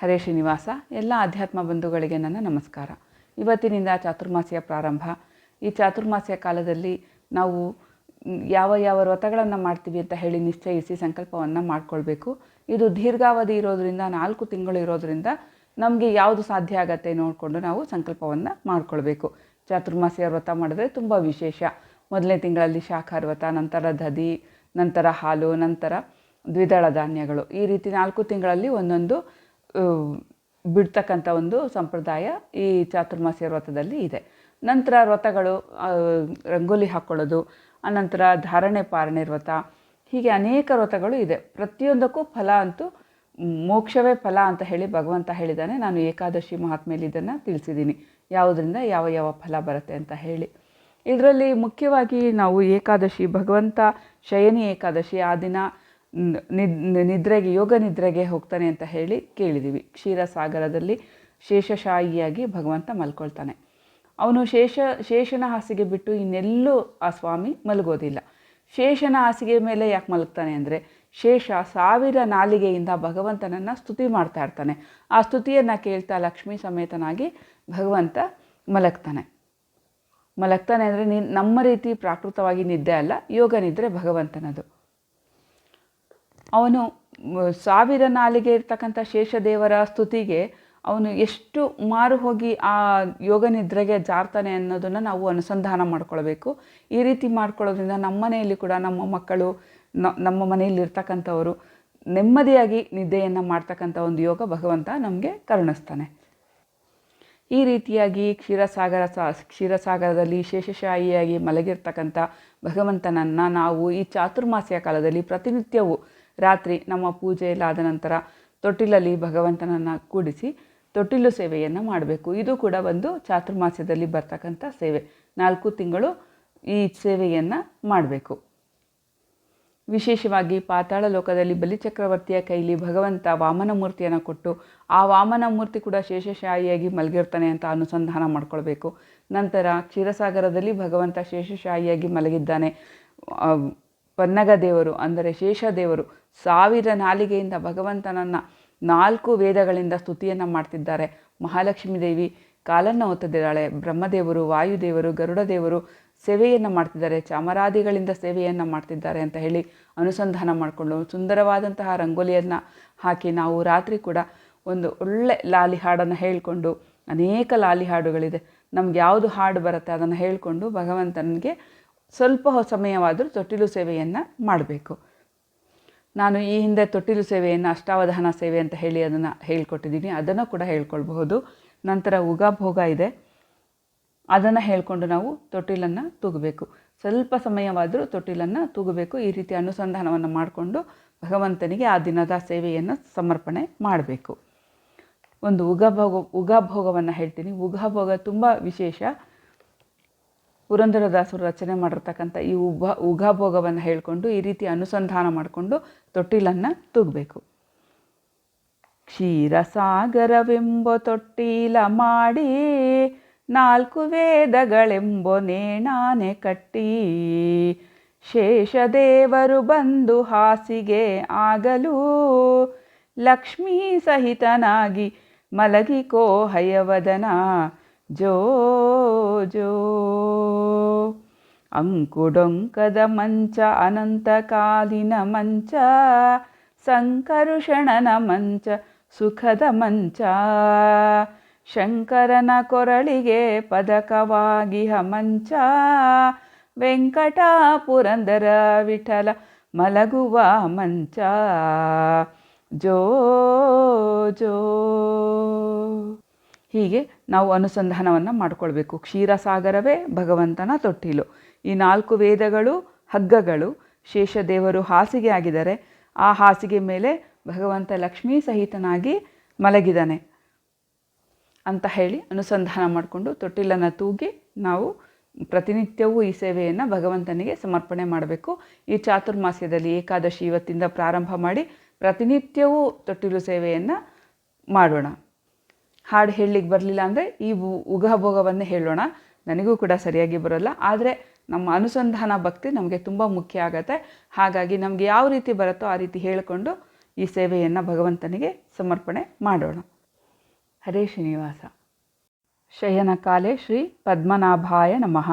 ಹರೇ ಶ್ರೀನಿವಾಸ, ಎಲ್ಲ ಅಧ್ಯಾತ್ಮ ಬಂಧುಗಳಿಗೆ ನನ್ನ ನಮಸ್ಕಾರ. ಇವತ್ತಿನಿಂದ ಚಾತುರ್ಮಾಸ್ಯ ಪ್ರಾರಂಭ. ಈ ಚಾತುರ್ಮಾಸ್ಯ ಕಾಲದಲ್ಲಿ ನಾವು ಯಾವ ಯಾವ ವ್ರತಗಳನ್ನು ಮಾಡ್ತೀವಿ ಅಂತ ಹೇಳಿ ನಿಶ್ಚಯಿಸಿ ಸಂಕಲ್ಪವನ್ನು ಮಾಡಿಕೊಳ್ಬೇಕು. ಇದು ದೀರ್ಘಾವಧಿ ಇರೋದರಿಂದ, ನಾಲ್ಕು ತಿಂಗಳು ಇರೋದರಿಂದ ನಮಗೆ ಯಾವುದು ಸಾಧ್ಯ ಆಗತ್ತೆ ನೋಡಿಕೊಂಡು ನಾವು ಸಂಕಲ್ಪವನ್ನು ಮಾಡಿಕೊಳ್ಬೇಕು. ಚಾತುರ್ಮಾಸ್ಯ ವ್ರತ ಮಾಡಿದ್ರೆ ತುಂಬ ವಿಶೇಷ. ಮೊದಲನೇ ತಿಂಗಳಲ್ಲಿ ಶಾಖ ವ್ರತ, ನಂತರ ದಧಿ, ನಂತರ ಹಾಲು, ನಂತರ ದ್ವಿದಳ ಧಾನ್ಯಗಳು. ಈ ರೀತಿ ನಾಲ್ಕು ತಿಂಗಳಲ್ಲಿ ಒಂದೊಂದು ಬಿಡ್ತಕ್ಕಂಥ ಒಂದು ಸಂಪ್ರದಾಯ ಈ ಚಾತುರ್ಮಾಸ್ಯ ವ್ರತದಲ್ಲಿ ಇದೆ. ನಂತರ ವ್ರತಗಳು ರಂಗೋಲಿ ಹಾಕ್ಕೊಳ್ಳೋದು ಅನಂತರ ಧಾರಣೆ ಪಾರಣೆ ವ್ರತ, ಹೀಗೆ ಅನೇಕ ವ್ರತಗಳು ಇದೆ. ಪ್ರತಿಯೊಂದಕ್ಕೂ ಫಲ ಅಂತೂ, ಮೋಕ್ಷವೇ ಫಲ ಅಂತ ಹೇಳಿ ಭಗವಂತ ಹೇಳಿದ್ದಾನೆ. ನಾನು ಏಕಾದಶಿ ಮಹಾತ್ಮೆಯಲ್ಲಿ ಇದನ್ನು ತಿಳಿಸಿದ್ದೀನಿ. ಯಾವುದರಿಂದ ಯಾವ ಯಾವ ಫಲ ಬರುತ್ತೆ ಅಂತ ಹೇಳಿ. ಇದರಲ್ಲಿ ಮುಖ್ಯವಾಗಿ ನಾವು ಏಕಾದಶಿ ಭಗವಂತ ಶಯನಿ ಏಕಾದಶಿ ಆ ದಿನ ನಿದ್ರೆಗೆ, ಯೋಗ ನಿದ್ರೆಗೆ ಹೋಗ್ತಾನೆ ಅಂತ ಹೇಳಿ ಕೇಳಿದ್ದೀವಿ ಕ್ಷೀರಸಾಗರದಲ್ಲಿ ಶೇಷಶಾಹಿಯಾಗಿ ಭಗವಂತ ಮಲ್ಕೊಳ್ತಾನೆ. ಅವನು ಶೇಷ, ಶೇಷನ ಹಾಸಿಗೆ ಬಿಟ್ಟು ಇನ್ನೆಲ್ಲೂ ಆ ಸ್ವಾಮಿ ಮಲಗೋದಿಲ್ಲ. ಶೇಷನ ಹಾಸಿಗೆ ಮೇಲೆ ಯಾಕೆ ಮಲಗ್ತಾನೆ ಅಂದರೆ, ಶೇಷ ಸಾವಿರ ನಾಲಿಗೆಯಿಂದ ಭಗವಂತನನ್ನು ಸ್ತುತಿ ಮಾಡ್ತಾ ಇರ್ತಾನೆ. ಆ ಸ್ತುತಿಯನ್ನು ಕೇಳ್ತಾ ಲಕ್ಷ್ಮೀ ಸಮೇತನಾಗಿ ಭಗವಂತ ಮಲಗ್ತಾನೆ. ಮಲಗ್ತಾನೆ ಅಂದರೆ ನಿ ನಮ್ಮ ರೀತಿ ಪ್ರಾಕೃತವಾಗಿ ನಿದ್ದೆ ಅಲ್ಲ, ಯೋಗ ನಿದ್ರೆ ಭಗವಂತನದು. ಅವನು ಸಾವಿರ ನಾಲಿಗೆ ಇರ್ತಕ್ಕಂಥ ಶೇಷದೇವರ ಸ್ತುತಿಗೆ ಅವನು ಎಷ್ಟು ಮಾರು ಹೋಗಿ ಆ ಯೋಗ ನಿದ್ರೆಗೆ ಜಾರ್ತಾನೆ ಅನ್ನೋದನ್ನು ನಾವು ಅನುಸಂಧಾನ ಮಾಡ್ಕೊಳ್ಬೇಕು. ಈ ರೀತಿ ಮಾಡ್ಕೊಳ್ಳೋದ್ರಿಂದ ನಮ್ಮ ಮನೆಯಲ್ಲಿ ಕೂಡ ನಮ್ಮ ಮಕ್ಕಳು ನಮ್ಮ ಮನೆಯಲ್ಲಿ ಇರ್ತಕ್ಕಂಥವರು ನೆಮ್ಮದಿಯಾಗಿ ನಿದ್ದೆಯನ್ನು ಮಾಡ್ತಕ್ಕಂಥ ಒಂದು ಯೋಗ ಭಗವಂತ ನಮಗೆ ಕರುಣಿಸ್ತಾನೆ. ಈ ರೀತಿಯಾಗಿ ಕ್ಷೀರಸಾಗರ ಸಾ, ಕ್ಷೀರಸಾಗರದಲ್ಲಿ ಶೇಷಶಾಹಿಯಾಗಿ ಮಲಗಿರ್ತಕ್ಕಂಥ ಭಗವಂತನನ್ನು ನಾವು ಈ ಚಾತುರ್ಮಾಸ್ಯ ಕಾಲದಲ್ಲಿ ಪ್ರತಿನಿತ್ಯವೂ ರಾತ್ರಿ ನಮ್ಮ ಪೂಜೆ ಎಲ್ಲ ನಂತರ ತೊಟ್ಟಿಲಲ್ಲಿ ಭಗವಂತನನ್ನು ಕೂಡಿಸಿ ತೊಟ್ಟಿಲು ಸೇವೆಯನ್ನು ಮಾಡಬೇಕು. ಇದು ಕೂಡ ಒಂದು ಚಾತುರ್ಮಾಸ್ಯದಲ್ಲಿ ಬರ್ತಕ್ಕಂಥ ಸೇವೆ. ನಾಲ್ಕು ತಿಂಗಳು ಈ ಸೇವೆಯನ್ನು ಮಾಡಬೇಕು. ವಿಶೇಷವಾಗಿ ಪಾತಾಳ ಲೋಕದಲ್ಲಿ ಬಲಿಚಕ್ರವರ್ತಿಯ ಕೈಲಿ ಭಗವಂತ ವಾಮನ ಮೂರ್ತಿಯನ್ನು ಕೊಟ್ಟು ಆ ವಾಮನ ಮೂರ್ತಿ ಕೂಡ ಶೇಷಶಾಹಿಯಾಗಿ ಮಲಗಿರ್ತಾನೆ ಅಂತ ಅನುಸಂಧಾನ ಮಾಡ್ಕೊಳ್ಬೇಕು. ನಂತರ ಕ್ಷೀರಸಾಗರದಲ್ಲಿ ಭಗವಂತ ಶೇಷಶಾಹಿಯಾಗಿ ಮಲಗಿದ್ದಾನೆ. ಪನ್ನಗ ದೇವರು ಅಂದರೆ ಶೇಷದೇವರು ಸಾವಿರ ನಾಲಿಗೆಯಿಂದ ಭಗವಂತನನ್ನು ನಾಲ್ಕು ವೇದಗಳಿಂದ ಸ್ತುತಿಯನ್ನು ಮಾಡ್ತಿದ್ದಾರೆ. ಮಹಾಲಕ್ಷ್ಮೀ ದೇವಿ ಕಾಲನ್ನು ಒತ್ತದಿದ್ದಾಳೆ ಬ್ರಹ್ಮದೇವರು, ವಾಯುದೇವರು, ಗರುಡದೇವರು ಸೇವೆಯನ್ನು ಮಾಡ್ತಿದ್ದಾರೆ. ಚಾಮರಾದಿಗಳಿಂದ ಸೇವೆಯನ್ನು ಮಾಡ್ತಿದ್ದಾರೆ ಅಂತ ಹೇಳಿ ಅನುಸಂಧಾನ ಮಾಡಿಕೊಂಡು ಸುಂದರವಾದಂತಹ ರಂಗೋಲಿಯನ್ನು ಹಾಕಿ ನಾವು ರಾತ್ರಿ ಕೂಡ ಒಂದು ಒಳ್ಳೆ ಲಾಲಿ ಹಾಡನ್ನು ಹೇಳಿಕೊಂಡು, ಅನೇಕ ಲಾಲಿ ಹಾಡುಗಳಿದೆ. ನಮ್ಗೆ ಯಾವುದು ಹಾಡು ಬರುತ್ತೆ ಅದನ್ನು ಹೇಳಿಕೊಂಡು ಭಗವಂತನಿಗೆ ಸ್ವಲ್ಪ ಸಮಯವಾದರೂ ತೊಟ್ಟಿಲು ಸೇವೆಯನ್ನು ಮಾಡಬೇಕು. ನಾನು ಈ ಹಿಂದೆ ತೊಟ್ಟಿಲು ಸೇವೆಯನ್ನು, ಅಷ್ಟಾವಧಾನ ಸೇವೆ ಅಂತ ಹೇಳಿ ಅದನ್ನು ಹೇಳ್ಕೊಟ್ಟಿದ್ದೀನಿ. ಅದನ್ನು ಕೂಡ ಹೇಳ್ಕೊಳ್ಬಹುದು. ನಂತರ ಉಗಾಭೋಗ ಇದೆ. ಅದನ್ನು ಹೇಳಿಕೊಂಡು ನಾವು ತೊಟ್ಟಿಲನ್ನು ತೂಗಬೇಕು. ಸ್ವಲ್ಪ ಸಮಯವಾದರೂ ತೊಟ್ಟಿಲನ್ನು ತೂಗಬೇಕು. ಈ ರೀತಿ ಅನುಸಂಧಾನವನ್ನು ಮಾಡಿಕೊಂಡು ಭಗವಂತನಿಗೆ ಆ ದಿನದ ಸೇವೆಯನ್ನು ಸಮರ್ಪಣೆ ಮಾಡಬೇಕು. ಒಂದು ಉಗಾಭೋಗ, ಉಗಾಭೋಗವನ್ನು ಹೇಳ್ತೀನಿ. ಉಗಾಭೋಗ ತುಂಬ ವಿಶೇಷ. ಪುರಂದರದಾಸರು ರಚನೆ ಮಾಡಿರ್ತಕ್ಕಂಥ ಈ ಉಭ ಉಗಾಭೋಗವನ್ನು ಹೇಳಿಕೊಂಡು ಈ ರೀತಿ ಅನುಸಂಧಾನ ಮಾಡಿಕೊಂಡು ತೊಟ್ಟಿಲನ್ನು ತೂಗಬೇಕು. ಕ್ಷೀರಸಾಗರವೆಂಬ ತೊಟ್ಟಿಲ ಮಾಡಿ ನಾಲ್ಕು ವೇದಗಳೆಂಬ ನೇಣಾನೆ ಕಟ್ಟಿ, ಶೇಷದೇವರು ಬಂದು ಹಾಸಿಗೆ ಆಗಲು, ಲಕ್ಷ್ಮೀ ಸಹಿತನಾಗಿ ಮಲಗಿಕೋ ಹಯವದನ ಜೋ ಜೋ. ಅಂಕುಡೊಂಕದ ಮಂಚ ಅನಂತ ಕಾಲಿನ ಮಂಚ ಸಂಕರುಷಣನ ಮಂಚ, ಸುಖದ ಮಂಚ. ಶಂಕರನ ಕೊರಳಿಗೆ ಪದಕವಾಗಿಹ ಮಂಚ, ವೆಂಕಟಾಪುರಂದರ ವಿಠಲ ಮಲಗುವ ಮಂಚ. ಜೋ ಜೋ. ಹೀಗೆ ನಾವು ಅನುಸಂಧಾನವನ್ನು ಮಾಡಿಕೊಳ್ಬೇಕು. ಕ್ಷೀರಸಾಗರವೇ ಭಗವಂತನ ತೊಟ್ಟಿಲು. ಈ ನಾಲ್ಕು ವೇದಗಳು, ಹಗ್ಗಗಳು ಶೇಷದೇವರು ಹಾಸಿಗೆ ಆಗಿದ್ದಾರೆ ಆ ಹಾಸಿಗೆ ಮೇಲೆ ಭಗವಂತ ಲಕ್ಷ್ಮೀ ಸಹಿತನಾಗಿ ಮಲಗಿದಾನೆ ಅಂತ ಹೇಳಿ ಅನುಸಂಧಾನ ಮಾಡಿಕೊಂಡು ತೊಟ್ಟಿಲನ್ನು ತೂಗಿ ನಾವು ಪ್ರತಿನಿತ್ಯವೂ ಈ ಸೇವೆಯನ್ನು ಭಗವಂತನಿಗೆ ಸಮರ್ಪಣೆ ಮಾಡಬೇಕು. ಈ ಚಾತುರ್ಮಾಸ್ಯದಲ್ಲಿ ಏಕಾದಶಿ ಇವತ್ತಿಂದ ಪ್ರಾರಂಭ ಮಾಡಿ ಪ್ರತಿನಿತ್ಯವೂ ತೊಟ್ಟಿಲು ಸೇವೆಯನ್ನು ಮಾಡೋಣ. ಹಾಡು ಹೇಳಲಿಕ್ಕೆ ಬರಲಿಲ್ಲ ಅಂದರೆ ಈ ಉಗಭೋಗವನ್ನೇ ಹೇಳೋಣ. ನನಗೂ ಕೂಡ ಸರಿಯಾಗಿ ಬರೋಲ್ಲ. ಆದರೆ ನಮ್ಮ ಅನುಸಂಧಾನ ಭಕ್ತಿ ನಮಗೆ ತುಂಬ ಮುಖ್ಯ ಆಗತ್ತೆ. ಹಾಗಾಗಿ ನಮಗೆ ಯಾವ ರೀತಿ ಬರುತ್ತೋ ಆ ರೀತಿ ಹೇಳಿಕೊಂಡು ಈ ಸೇವೆಯನ್ನು ಭಗವಂತನಿಗೆ ಸಮರ್ಪಣೆ ಮಾಡೋಣ. ಹರೇ ಶ್ರೀನಿವಾಸ. ಶಯನಕಾಲೆ ಶ್ರೀ ಪದ್ಮನಾಭಾಯ ನಮಃ.